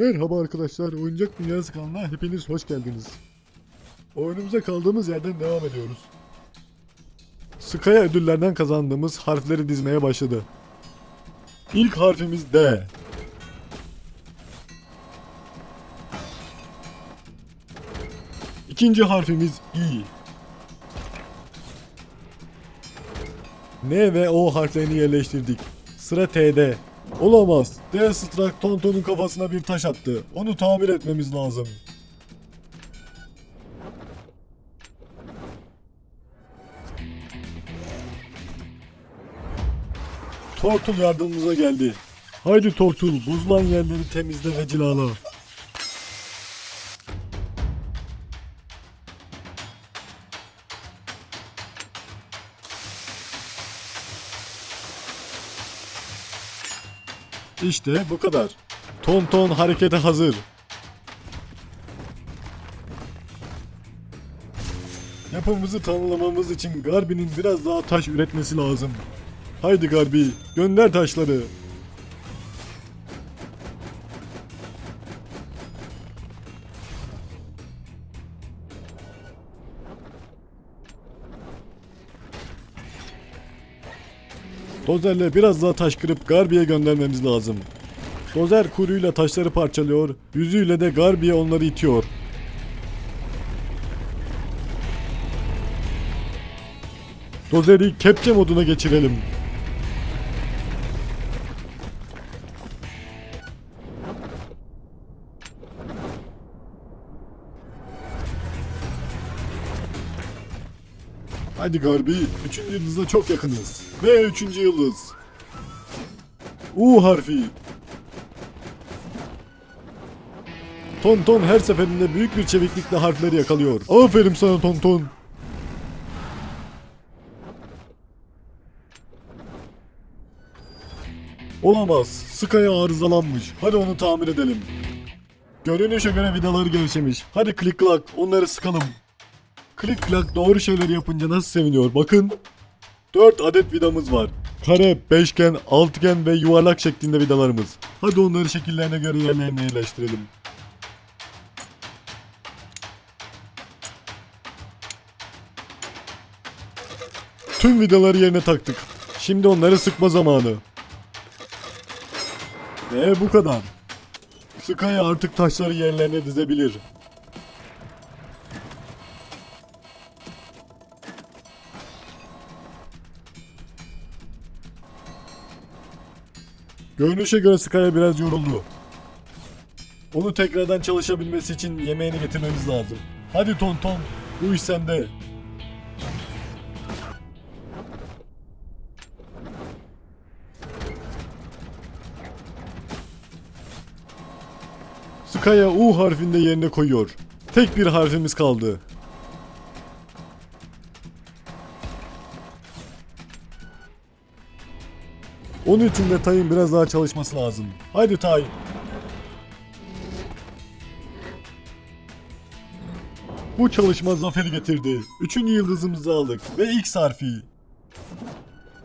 Merhaba arkadaşlar, Oyuncak Dünyası kanalına hepiniz hoş geldiniz. Oyunumuza kaldığımız yerden devam ediyoruz. Sky'a ödüllerden kazandığımız harfleri dizmeye başladı. İlk harfimiz D. İkinci harfimiz İ. N ve O harflerini yerleştirdik. Sıra T'de. Olamaz. D Strak Tonton'un kafasına bir taş attı. Onu tamir etmemiz lazım. Tortul yardımımıza geldi. Haydi Tortul, bozulan yerleri temizle ve cilala. İşte bu kadar. Tonton harekete hazır. Yapımızı tanımlamamız için Garbi'nin biraz daha taş üretmesi lazım. Haydi Garbi, gönder taşları. Dozerle biraz daha taş kırıp Garbi'ye göndermemiz lazım. Dozer kuyruğuyla taşları parçalıyor, yüzüyle de Garbi'ye onları itiyor. Dozeri kepçe moduna geçirelim. Hadi Garbi, üçüncü yıldıza çok yakınız. Ve üçüncü yıldız. U harfi. Tonton her seferinde büyük bir çeviklikle harfleri yakalıyor. Aferin sana Tonton. Olamaz. Sky'a arızalanmış. Hadi onu tamir edelim. Görünüşe göre vidaları gevşemiş. Hadi klik klak onları sıkalım. Klik klak doğru şeyleri yapınca nasıl seviniyor bakın. 4 adet vidamız var. Kare, beşgen, altıgen ve yuvarlak şeklinde vidalarımız. Hadi onları şekillerine göre yerlerine yerleştirelim. Tüm vidaları yerine taktık. Şimdi onları sıkma zamanı. Ve bu kadar. Sky artık taşları yerlerine dizebilir. Görünüşe göre Sky'a biraz yoruldu. Onu tekrardan çalışabilmesi için yemeğini getirmemiz lazım. Hadi Tonton, bu iş sende. Sky'a U harfinde yerine koyuyor. Tek bir harfimiz kaldı. Onun için de Tay'ın biraz daha çalışması lazım. Haydi Tay. Bu çalışma zaferi getirdi. Üçüncü yıldızımızı aldık ve X harfi.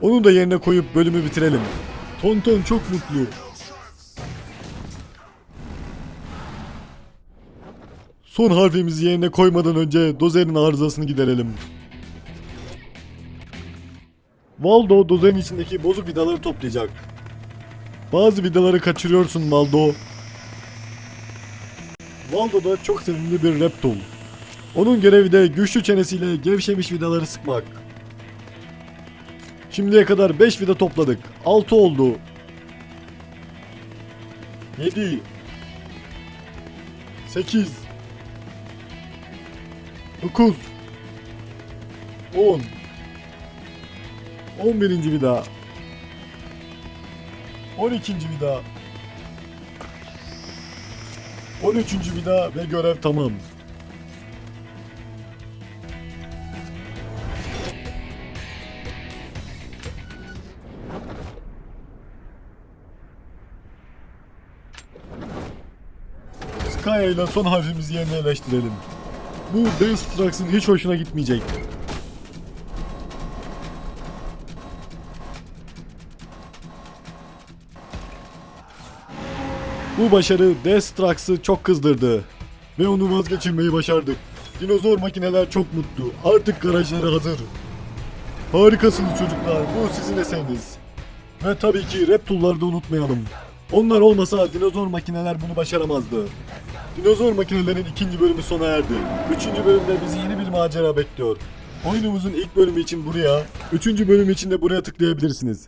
Onu da yerine koyup bölümü bitirelim. Tonton çok mutlu. Son harfimizi yerine koymadan önce dozerin arızasını giderelim. Valdo dozerin içindeki bozuk vidaları toplayacak. Bazı vidaları kaçırıyorsun Valdo. Valdo da çok sevimli bir reptol. Onun görevi de güçlü çenesiyle gevşemiş vidaları sıkmak. Şimdiye kadar 5 vida topladık. 6 oldu. 7 8 9 10 11. vida 12. vida 13. vida ve görev tamam. Skya ile son harfimizi yerine yerleştirelim. Bu Deathstrucks'ın hiç hoşuna gitmeyecek. Bu başarı Destrax'ı çok kızdırdı. Ve onu vazgeçirmeyi başardık. Dinozor makineler çok mutlu. Artık garajları hazır. Harikasınız çocuklar. Bu sizin eseriniz. Ve tabii ki Reptulları da unutmayalım. Onlar olmasa dinozor makineler bunu başaramazdı. Dinozor makinelerin ikinci bölümü sona erdi. Üçüncü bölümde bizi yeni bir macera bekliyor. Oyunumuzun ilk bölümü için buraya, üçüncü bölüm için de buraya tıklayabilirsiniz.